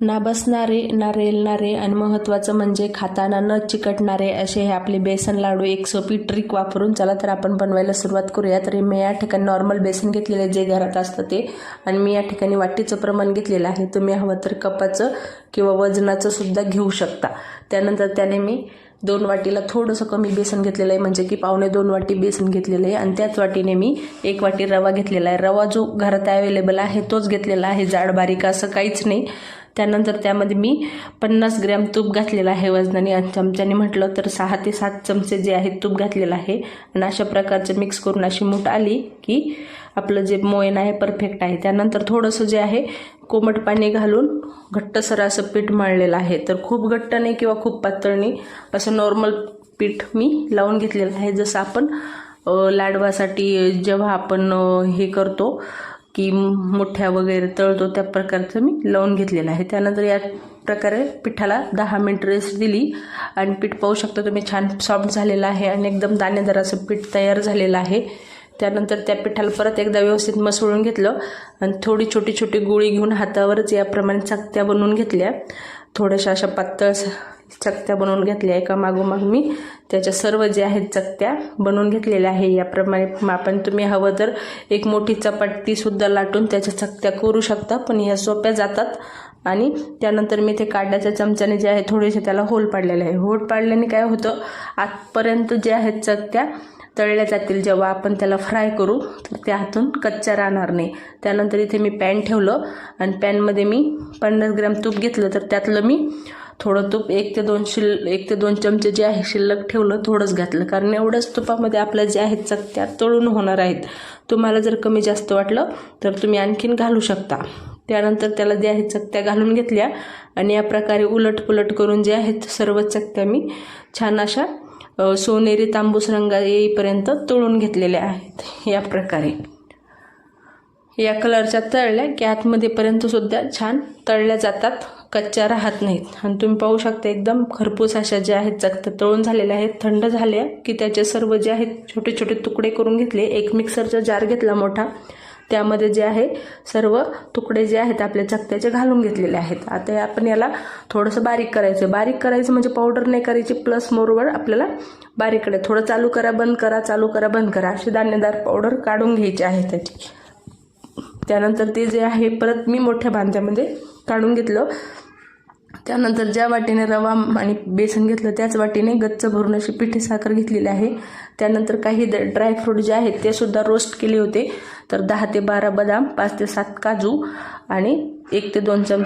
ना बसणारे ना रेलणारे आणि महत्त्वाचं म्हणजे खाताना न चिकटणारे असे हे आपले बेसन लाडू. एक सोपी ट्रिक वापरून चला तर आपण बनवायला सुरुवात करूया तरी मी या ठिकाणी नॉर्मल बेसन घेतलेलं आहे जे घरात असतं ते. आणि मी या ठिकाणी वाटीचं प्रमाण घेतलेलं आहे. तुम्ही हवं तर कपाचं किंवा वजनाचं सुद्धा घेऊ शकता. त्यानंतर त्याने मी दोन वाटीला थोडंसं कमी बेसन घेतलेलं आहे म्हणजे की पावणे दोन वाटी बेसन घेतलेलं आहे. आणि त्याच वाटीने मी एक वाटी रवा घेतलेला आहे. रवा जो घरात अवेलेबल आहे तोच घेतलेला आहे. जाड बारीक असं काहीच नाही. त्यानंतर त्यामध्ये मी पन्नास ग्रॅम तूप घातलेलं आहे वजनाने. आणि चमच्याने म्हटलं तर सहा ते सात चमचे जे आहेत तूप घातलेलं आहे. आणि अशा प्रकारचं मिक्स करून अशी मूठ आली की आपलं जे मोयन आहे परफेक्ट आहे. त्यानंतर थोडंसं जे आहे कोमट पाणी घालून घट्टसर असं पीठ मळलेलं आहे. तर खूप घट्ट नाही किंवा खूप पातळ नाही. असं नॉर्मल पीठ मी लावून घेतलेलं आहे. जसं आपण लाडवासाठी जेव्हा आपण हे करतो की मोठ्या वगैरे तळतो त्या प्रकारचं मी लावून घेतलेलं आहे. त्यानंतर या प्रकारे पिठाला दहा मिनिट रेस्ट दिली आणि पीठ पाहू शकता तुम्ही छान सॉफ्ट झालेलं आहे आणि एकदम दाणेदार असं पीठ तयार झालेलं आहे. त्यानंतर त्या पिठाला परत एकदा व्यवस्थित मसळून घेतलं आणि थोडी छोटी छोटी गोळी घेऊन हातावरच याप्रमाणे चकत्या बनवून घेतल्या. थोड्याशा अशा पातळ स- चकत्या बनवून घेतल्या. एका मागोमाग मी त्याच्या सर्व जे आहेत चकत्या बनवून घेतलेल्या आहे. याप्रमाणे आपण तुम्ही हवं तर एक मोठी चपाटीसुद्धा लाटून त्याच्या चकत्या करू शकता पण ह्या सोप्या जातात. आणि त्यानंतर मी ते काढण्याच्या चमच्याने जे आहे थोडेसे त्याला होल पाडलेले आहे. होल पाडल्याने काय होतं? आतपर्यंत जे आहेत चकत्या तळल्या जातील. जेव्हा आपण त्याला फ्राय करू तर त्या हातून कच्च्या राहणार नाही. त्यानंतर इथे मी पॅन ठेवलं आणि पॅनमध्ये मी पन्नास ग्रॅम तूप घेतलं. तर त्यातलं मी थोडं तूप एक ते दोन शिल एक ते दोन चमचे जे आहे शिल्लक ठेवलं थोडंच घातलं. कारण एवढ्याच तुपामध्ये आपल्या जे आहेत चकत्या तळून होणार आहेत. तुम्हाला जर कमी जास्त वाटलं तर तुम्ही आणखीन घालू शकता. त्यानंतर त्याला जे आहेत चकत्या घालून घेतल्या आणि या प्रकारे उलट पुलट करून जे आहेत सर्व चकत्या मी छान अशा सोनेरी तांबूस रंग येईपर्यंत तळून घेतलेल्या आहेत. या प्रकारे. या कलरच्या तळल्या की आतमध्येपर्यंत सुद्धा छान तळल्या जातात. कच्च्या राहत नाहीत. आणि तुम्ही पाहू शकता एकदम खरपूस अशा ज्या आहेत चकत्या तळून झालेल्या आहेत थंड झाल्या की त्याचे सर्व जे आहेत छोटे छोटे तुकडे करून घेतले. एक मिक्सरचा जार घेतला मोठा. त्यामध्ये जे आहे सर्व तुकडे जे आहेत आपल्या चकत्याचे घालून घेतलेले आहेत. आता आपण याला थोडंसं बारीक करायचं बारीक करायचं म्हणजे पावडर नाही करायची प्लस मोरवर आपल्याला बारीक करायचं. थोडं चालू करा बंद करा चालू करा बंद करा. अशी दाणेदार पावडर काढून घ्यायची आहे त्याची. त्यानंतर ते जे आहे परत मी मोठ्या भांड्यामध्ये काढून घेतलं. त्यानंतर ज्या वाटीने रवा आणि बेसन घेतलं त्याच वाटीने गच्च भरून अशी पिठी साखर घेतलेली आहे. त्यानंतर काही ड्रायफ्रूट जे आहेत ते सुद्धा रोस्ट केले होते. तर दहा ते बारा बदाम पाच ते सात काजू आणि एक ते दोन चमचे